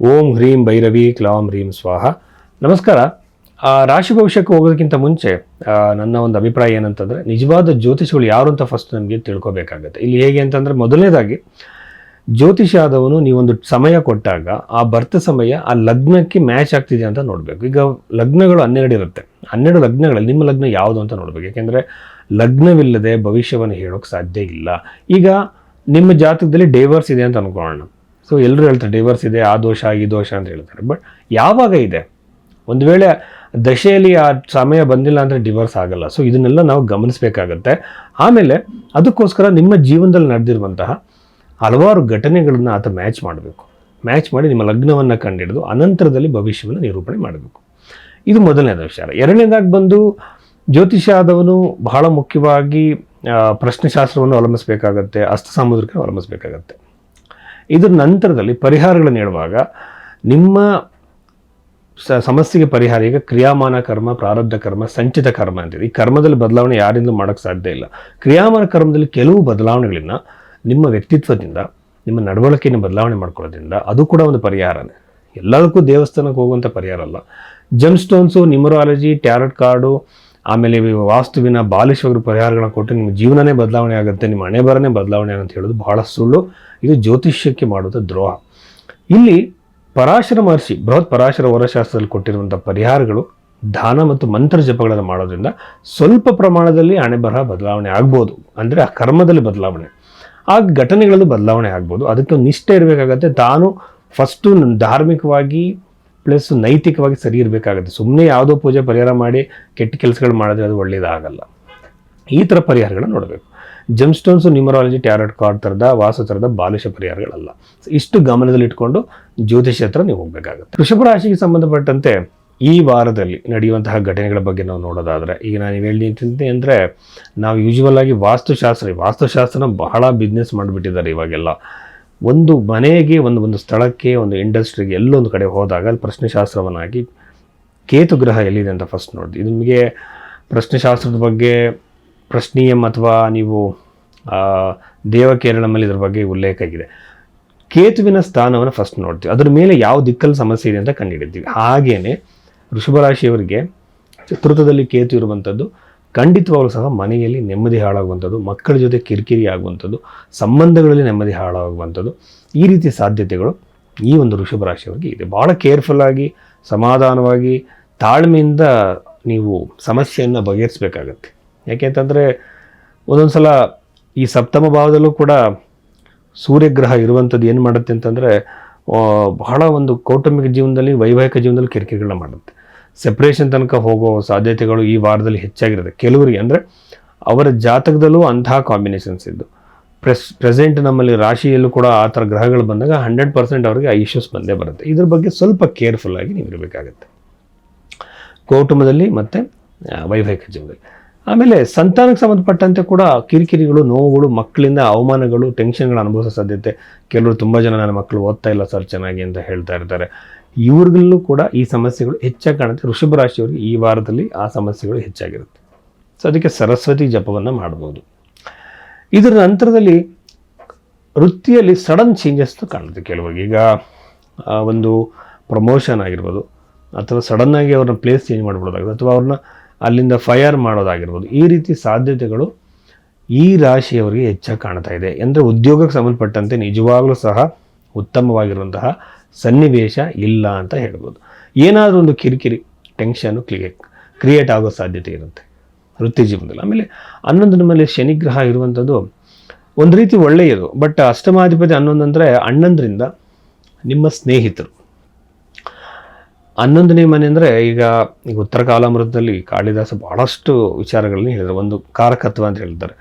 ಓಂ ಹ್ರೀಂ ಭೈರವಿ ಕ್ಲಾಂ ಹ್ರೀಂ ಸ್ವಾಹ. ನಮಸ್ಕಾರ. ರಾಶಿ ಭವಿಷ್ಯಕ್ಕೆ ಹೋಗೋದಕ್ಕಿಂತ ಮುಂಚೆ ನನ್ನ ಒಂದು ಅಭಿಪ್ರಾಯ ಏನಂತಂದರೆ, ನಿಜವಾದ ಜ್ಯೋತಿಷಿಗಳು ಯಾರು ಅಂತ ಫಸ್ಟ್ ನಮಗೆ ತಿಳ್ಕೊಬೇಕಾಗುತ್ತೆ. ಇಲ್ಲಿ ಹೇಗೆ ಅಂತಂದರೆ, ಮೊದಲನೇದಾಗಿ, ಜ್ಯೋತಿಷ ಆದವನು ನೀವೊಂದು ಸಮಯ ಕೊಟ್ಟಾಗ, ಆ ಬರ್ತ ಸಮಯ, ಆ ಲಗ್ನಕ್ಕೆ ಮ್ಯಾಚ್ ಆಗ್ತಿದೆ ಅಂತ ನೋಡಬೇಕು. ಈಗ ಲಗ್ನಗಳು ಹನ್ನೆರಡು ಇರುತ್ತೆ. ಹನ್ನೆರಡು ಲಗ್ನಗಳಲ್ಲಿ ನಿಮ್ಮ ಲಗ್ನ ಯಾವುದು ಅಂತ ನೋಡಬೇಕು. ಯಾಕೆಂದರೆ, ಲಗ್ನವಿಲ್ಲದೆ ಭವಿಷ್ಯವನ್ನು ಹೇಳೋಕ್ಕೆ ಸಾಧ್ಯ ಇಲ್ಲ. ಈಗ ನಿಮ್ಮ ಜಾತಕದಲ್ಲಿ ಡೇವರ್ಸ್ ಇದೆ ಅಂತ ಅನ್ಕೊಳ್ಳೋಣ. ಸೊ ಎಲ್ಲರೂ ಹೇಳ್ತಾರೆ ಡೈವರ್ಸ್ ಇದೆ, ಆ ದೋಷ, ಈ ದೋಷ ಅಂತ ಹೇಳ್ತಾರೆ. ಬಟ್ ಯಾವಾಗ ಇದೆ? ಒಂದು ವೇಳೆ ದಶೆಯಲ್ಲಿ ಆ ಸಮಯ ಬಂದಿಲ್ಲ ಅಂದರೆ ಡಿವರ್ಸ್ ಆಗಲ್ಲ. ಸೊ ಇದನ್ನೆಲ್ಲ ನಾವು ಗಮನಿಸಬೇಕಾಗತ್ತೆ. ಆಮೇಲೆ ಅದಕ್ಕೋಸ್ಕರ ನಿಮ್ಮ ಜೀವನದಲ್ಲಿ ನಡೆದಿರುವಂತಹ ಹಲವಾರು ಘಟನೆಗಳನ್ನು ಆತ ಮ್ಯಾಚ್ ಮಾಡಬೇಕು. ಮ್ಯಾಚ್ ಮಾಡಿ ನಿಮ್ಮ ಲಗ್ನವನ್ನು ಕಂಡಿಡಿದು, ಅನಂತರದಲ್ಲಿ ಭವಿಷ್ಯವನ್ನು ನಿರೂಪಣೆ ಮಾಡಬೇಕು. ಇದು ಮೊದಲನೇದ ವಿಚಾರ. ಎರಡನೇದಾಗಿ ಬಂದು, ಜ್ಯೋತಿಷ ಆದವನು ಬಹಳ ಮುಖ್ಯವಾಗಿ ಪ್ರಶ್ನೆಶಾಸ್ತ್ರವನ್ನು ಅವಲಂಬಿಸಬೇಕಾಗತ್ತೆ ಅಸ್ತ ಸಾಮುದ್ರಿಕ ಅವಲಂಬಿಸಬೇಕಾಗತ್ತೆ. ಇದ್ರ ನಂತರದಲ್ಲಿ ಪರಿಹಾರಗಳನ್ನು ಹೇಳುವಾಗ ನಿಮ್ಮ ಸ, ಸಮಸ್ಯೆಗೆ ಪರಿಹಾರ, ಈಗ ಕ್ರಿಯಾಮಾನ ಕರ್ಮ, ಪ್ರಾರಬ್ಧ ಕರ್ಮ, ಸಂಚಿತ ಕರ್ಮ ಅಂತಿದೆ ಈ ಕರ್ಮದಲ್ಲಿ ಬದಲಾವಣೆ ಯಾರಿಂದಲೂ ಮಾಡೋಕ್ಕೆ ಸಾಧ್ಯ ಇಲ್ಲ. ಕ್ರಿಯಾಮಾನ ಕರ್ಮದಲ್ಲಿ ಕೆಲವು ಬದಲಾವಣೆಗಳನ್ನ ನಿಮ್ಮ ವ್ಯಕ್ತಿತ್ವದಿಂದ, ನಿಮ್ಮ ನಡವಳಿಕೆಯನ್ನು ಬದಲಾವಣೆ ಮಾಡ್ಕೊಳ್ಳೋದ್ರಿಂದ ಅದು ಕೂಡ ಒಂದು ಪರಿಹಾರನೇ. ಎಲ್ಲದಕ್ಕೂ ದೇವಸ್ಥಾನಕ್ಕೆ ಹೋಗುವಂಥ ಪರಿಹಾರ ಅಲ್ಲ. Gem stones numerology tarot card ಆಮೇಲೆ ವಾಸ್ತುವಿನ ಬಾಲಿಶವರು ಪರಿಹಾರಗಳನ್ನ ಕೊಟ್ಟು ನಿಮ್ಮ ಜೀವನನೇ ಬದಲಾವಣೆ ಆಗುತ್ತೆ, ನಿಮ್ಮ ಹಣೆ ಬರನೇ ಬದಲಾವಣೆ ಅಂತ ಹೇಳೋದು ಬಹಳ ಸುಳ್ಳು. ಇದು ಜ್ಯೋತಿಷ್ಯಕ್ಕೆ ಮಾಡುವಂಥ ದ್ರೋಹ. ಇಲ್ಲಿ ಪರಾಶರ ಮಹರ್ಷಿ, ಬೃಹತ್ ಪರಾಶರ ವರಶಾಸ್ತ್ರದಲ್ಲಿ ಕೊಟ್ಟಿರುವಂಥ ಪರಿಹಾರಗಳು ದಾನ ಮತ್ತು ಮಂತ್ರ ಜಪಗಳನ್ನು ಮಾಡೋದ್ರಿಂದ ಸ್ವಲ್ಪ ಪ್ರಮಾಣದಲ್ಲಿ ಹಣೆ ಬರಹ ಬದಲಾವಣೆ ಆಗ್ಬೋದು. ಅಂದರೆ ಆ ಕರ್ಮದಲ್ಲಿ ಬದಲಾವಣೆ. ಆ ಘಟನೆಗಳಲ್ಲೂ ಬದಲಾವಣೆ ಆಗ್ಬೋದು. ಅದಕ್ಕೆ ನಿಷ್ಠೆ ಇರಬೇಕಾಗತ್ತೆ. ತಾನು ಫಸ್ಟು ಧಾರ್ಮಿಕವಾಗಿ ಪ್ಲಸ್ ನೈತಿಕವಾಗಿ ಸರಿ ಇರಬೇಕಾಗುತ್ತೆ. ಸುಮ್ಮನೆ ಯಾವುದೋ ಪೂಜೆ ಪರಿಹಾರ ಮಾಡಿ ಕೆಟ್ಟ ಕೆಲಸಗಳು ಮಾಡಿದ್ರೆ ಅದು ಒಳ್ಳೆಯದಾಗಲ್ಲ ಈ ಥರ ಪರಿಹಾರಗಳನ್ನ ನೋಡಬೇಕು. Gem stones numerology tarot card ಥರದ ವಾಸು ಥರದ ಬಾಲಿಶ ಪರಿಹಾರಗಳಲ್ಲ. ಇಷ್ಟು ಗಮನದಲ್ಲಿಟ್ಕೊಂಡು ಜ್ಯೋತಿಷ್ಯ ಹತ್ರ ನೀವು ಹೋಗಬೇಕಾಗುತ್ತೆ. ವೃಷಭ ರಾಶಿಗೆ ಸಂಬಂಧಪಟ್ಟಂತೆ ಈ ವಾರದಲ್ಲಿ ನಡೆಯುವಂತಹ ಘಟನೆಗಳ ಬಗ್ಗೆ ನಾವು ನೋಡೋದಾದರೆ, ಈಗ ನಾನು ನಿಂತಿದ್ದೆ ಅಂದರೆ ನಾವು ಯೂಶುವಲ್ ಆಗಿ ವಾಸ್ತುಶಾಸ್ತ್ರ, ವಾಸ್ತುಶಾಸ್ತ್ರನ ಬಹಳ ಬಿಸ್ನೆಸ್ ಮಾಡಿಬಿಟ್ಟಿದ್ದಾರೆ ಇವಾಗೆಲ್ಲ. ಒಂದು ಮನೆಗೆ ಒಂದು ಒಂದು ಸ್ಥಳಕ್ಕೆ, ಒಂದು ಇಂಡಸ್ಟ್ರಿಗೆ ಎಲ್ಲೊಂದು ಕಡೆ ಹೋದಾಗ ಅಲ್ಲಿ ಪ್ರಶ್ನೆಶಾಸ್ತ್ರವನ್ನಾಗಿ ಕೇತು ಗ್ರಹ ಎಲ್ಲಿದೆ ಅಂತ ಫಸ್ಟ್ ನೋಡಿದ್ವಿ. ಇದು ನಿಮಗೆ ಪ್ರಶ್ನೆಶಾಸ್ತ್ರದ ಬಗ್ಗೆ, ಪ್ರಶ್ನೀಯಂ ಅಥವಾ ನೀವು ದೇವ ದೇವಕೇರಳಮಲ್ಲಿ ಇದ್ರ ಬಗ್ಗೆ ಉಲ್ಲೇಖ ಆಗಿದೆ. ಕೇತುವಿನ ಸ್ಥಾನವನ್ನು ಫಸ್ಟ್ ನೋಡ್ತೀವಿ ಅದ್ರ ಮೇಲೆ ಯಾವ ದಿಕ್ಕಲ್ಲಿ ಸಮಸ್ಯೆ ಇದೆ ಅಂತ ಕಂಡುಹಿಡಿದ್ವಿ. ಹಾಗೆಯೇ ವೃಷಭ ರಾಶಿಯವರಿಗೆ ಚತುರ್ಥದಲ್ಲಿ ಕೇತು ಇರುವಂಥದ್ದು ಖಂಡಿತವಾಗ್ಲೂ ಸಹ ಮನೆಯಲ್ಲಿ ನೆಮ್ಮದಿ ಹಾಳಾಗುವಂಥದ್ದು, ಮಕ್ಕಳ ಜೊತೆ ಕಿರಿಕಿರಿ ಆಗುವಂಥದ್ದು, ಸಂಬಂಧಗಳಲ್ಲಿ ನೆಮ್ಮದಿ ಹಾಳಾಗುವಂಥದ್ದು, ಈ ರೀತಿಯ ಸಾಧ್ಯತೆಗಳು ಈ ಒಂದು ವೃಷಭ ರಾಶಿಯವರಿಗೆ ಇದೆ. ಭಾಳ ಕೇರ್ಫುಲ್ ಆಗಿ, ಸಮಾಧಾನವಾಗಿ, ತಾಳ್ಮೆಯಿಂದ ನೀವು ಸಮಸ್ಯೆಯನ್ನು ಬಗೆಹರಿಸಬೇಕಾಗತ್ತೆ. ಯಾಕೆಂತಂದರೆ ಒಂದೊಂದು ಸಲ ಈ ಸಪ್ತಮ ಭಾವದಲ್ಲೂ ಕೂಡ ಸೂರ್ಯಗ್ರಹ ಇರುವಂಥದ್ದು ಏನು ಮಾಡುತ್ತೆ ಅಂತಂದರೆ ಬಹಳ ಒಂದು ಕೌಟುಂಬಿಕ ಜೀವನದಲ್ಲಿ, ವೈವಾಹಿಕ ಜೀವನದಲ್ಲಿ ಕಿರಿಕಿರಿಗಳನ್ನ ಮಾಡುತ್ತೆ. ಸೆಪ್ರೇಷನ್ ತನಕ ಹೋಗೋ ಸಾಧ್ಯತೆಗಳು ಈ ವಾರದಲ್ಲಿ ಹೆಚ್ಚಾಗಿರುತ್ತೆ ಕೆಲವರಿಗೆ ಅಂದರೆ ಅವರ ಜಾತಕದಲ್ಲೂ ಅಂತಹ ಕಾಂಬಿನೇಷನ್ಸ್ ಇದ್ದು. ಪ್ರೆಸ್ ಪ್ರೆಸೆಂಟ್ ನಮ್ಮಲ್ಲಿ ರಾಶಿಯಲ್ಲೂ ಕೂಡ ಆ ಥರ ಗ್ರಹಗಳು ಬಂದಾಗ ಹಂಡ್ರೆಡ್ ಪರ್ಸೆಂಟ್ ಅವರಿಗೆ ಆ ಇಶ್ಯೂಸ್ ಬಂದೇ ಬರುತ್ತೆ. ಇದ್ರ ಬಗ್ಗೆ ಸ್ವಲ್ಪ ಕೇರ್ಫುಲ್ ಆಗಿ ನೀವು ಇರಬೇಕಾಗತ್ತೆ. ಕುಟುಂಬದಲ್ಲಿ ಮತ್ತು ವೈವಾಹಿಕ ಜೀವನದಲ್ಲಿ. ಆಮೇಲೆ ಸಂತಾನಕ್ಕೆ ಸಂಬಂಧಪಟ್ಟಂತೆ ಕೂಡ ಕಿರಿಕಿರಿಗಳು, ನೋವುಗಳು, ಮಕ್ಕಳಿಂದ ಅವಮಾನಗಳು ಟೆನ್ಷನ್ಗಳು ಅನುಭವಿಸೋ ಸಾಧ್ಯತೆ. ಕೆಲವರು ತುಂಬ ಜನ ನನ್ನ ಮಕ್ಕಳು ಓದ್ತಾ ಇಲ್ಲ ಸರ್ ಚೆನ್ನಾಗಿ ಅಂತ ಹೇಳ್ತಾ ಇರ್ತಾರೆ. ಇವ್ರಿಗಲ್ಲೂ ಕೂಡ ಈ ಸಮಸ್ಯೆಗಳು ಹೆಚ್ಚಾಗಿ ಕಾಣುತ್ತೆ. ವೃಷಭ ರಾಶಿಯವರಿಗೆ ಈ ವಾರದಲ್ಲಿ ಆ ಸಮಸ್ಯೆಗಳು ಹೆಚ್ಚಾಗಿರುತ್ತೆ. ಸೊ ಅದಕ್ಕೆ ಸರಸ್ವತಿ ಜಪವನ್ನು ಮಾಡ್ಬೋದು. ಇದರ ನಂತರದಲ್ಲಿ ವೃತ್ತಿಯಲ್ಲಿ ಸಡನ್ ಚೇಂಜಸ್ ಕಾಣುತ್ತೆ ಕೆಲವರಿಗೆ. ಈಗ ಒಂದು ಪ್ರಮೋಷನ್ ಆಗಿರ್ಬೋದು, ಅಥವಾ ಸಡನ್ನಾಗಿ ಅವ್ರನ್ನ ಪ್ಲೇಸ್ ಚೇಂಜ್ ಮಾಡ್ಬಿಡೋದಾಗಿರ್ಬೋದು, ಅಥವಾ ಅವ್ರನ್ನ ಅಲ್ಲಿಂದ ಫೈರ್ ಮಾಡೋದಾಗಿರ್ಬೋದು, ಈ ರೀತಿ ಸಾಧ್ಯತೆಗಳು ಈ ರಾಶಿಯವರಿಗೆ ಹೆಚ್ಚಾಗಿ ಕಾಣ್ತಾ ಇದೆ. ಅಂದರೆ ಉದ್ಯೋಗಕ್ಕೆ ಸಂಬಂಧಪಟ್ಟಂತೆ ನಿಜವಾಗ್ಲೂ ಸಹ ಉತ್ತಮವಾಗಿರುವಂತಹ ಸನ್ನಿವೇಶ ಇಲ್ಲ ಅಂತ ಹೇಳ್ಬೋದು. ಏನಾದರೂ ಒಂದು ಕಿರಿಕಿರಿ ಟೆನ್ಷನು ಕ್ಲಿಯೇ ಕ್ರಿಯೇಟ್ ಆಗೋ ಸಾಧ್ಯತೆ ಇರುತ್ತೆ. ವೃತ್ತಿ ಜೀವನದಲ್ಲಿ. ಆಮೇಲೆ ಹನ್ನೊಂದು ನಮ್ಮಲ್ಲಿ ಶನಿಗ್ರಹ ಇರುವಂಥದ್ದು ಒಂದು ರೀತಿ ಒಳ್ಳೆಯದು. ಬಟ್ ಅಷ್ಟಮಾಧಿಪತಿ ಹನ್ನೊಂದಂದರೆ ಅಣ್ಣಂದ್ರಿಂದ ನಿಮ್ಮ ಸ್ನೇಹಿತರು. ಹನ್ನೊಂದನೇ ಮನೆ ಅಂದರೆ ಈಗ ಈಗ ಉತ್ತರ ಕಾಲಾಮೃತದಲ್ಲಿ ಕಾಳಿದಾಸ ಭಾಳಷ್ಟು ವಿಚಾರಗಳನ್ನ ಹೇಳಿದ್ದಾರೆ ಒಂದು ಕಾರಕತ್ವ ಅಂತ ಹೇಳ್ತಾರೆ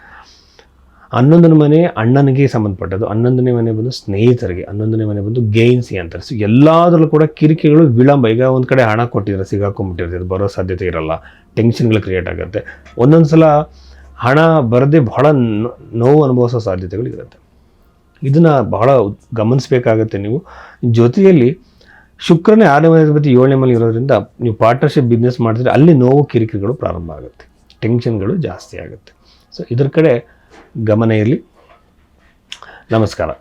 ಹನ್ನೊಂದನೇ ಮನೆ ಅಣ್ಣನಿಗೆ ಸಂಬಂಧಪಟ್ಟದ್ದು ಹನ್ನೊಂದನೇ ಮನೆ ಬಂದು ಸ್ನೇಹಿತರಿಗೆ ಹನ್ನೊಂದನೇ ಮನೆ ಬಂದು ಗೇನ್ಸಿ ಅಂತಾರೆ ಸೊ ಎಲ್ಲದರಲ್ಲೂ ಕೂಡ ಕಿರಿಕಿಗಳು ವಿಳಂಬ. ಈಗ ಒಂದು ಕಡೆ ಹಣ ಕೊಟ್ಟಿದ್ರೆ, ಸಿಗಾಕೊಂಡ್ಬಿಟ್ಟಿರ್ತೀವಿ ಬರೋ ಸಾಧ್ಯತೆ ಇರಲ್ಲ. ಟೆನ್ಷನ್ಗಳು ಕ್ರಿಯೇಟ್ ಆಗುತ್ತೆ. ಒಂದೊಂದು ಸಲ ಹಣ ಬರದೆ ಬಹಳ ನೋವು ಅನುಭವಿಸೋ ಸಾಧ್ಯತೆಗಳು ಇರುತ್ತೆ. ಇದನ್ನು ಬಹಳ ಗಮನಿಸಬೇಕಾಗತ್ತೆ ನೀವು. ಜೊತೆಯಲ್ಲಿ ಶುಕ್ರನೇ ಆರನೇ ಮನೆ ಏಳನೇ ಮನೆ ಇರೋದ್ರಿಂದ ನೀವು ಪಾರ್ಟ್ನರ್ಶಿಪ್ ಬಿಸ್ನೆಸ್ ಮಾಡಿದ್ರೆ ಅಲ್ಲಿ ನೋವು ಕಿರಿಕಿರಿಗಳು ಪ್ರಾರಂಭ ಆಗುತ್ತೆ. ಟೆನ್ಷನ್ಗಳು ಜಾಸ್ತಿ ಆಗುತ್ತೆ. ಸೊ ಇದ್ರ ಕಡೆ ಗಮನ ಇರಲಿ. ನಮಸ್ಕಾರ.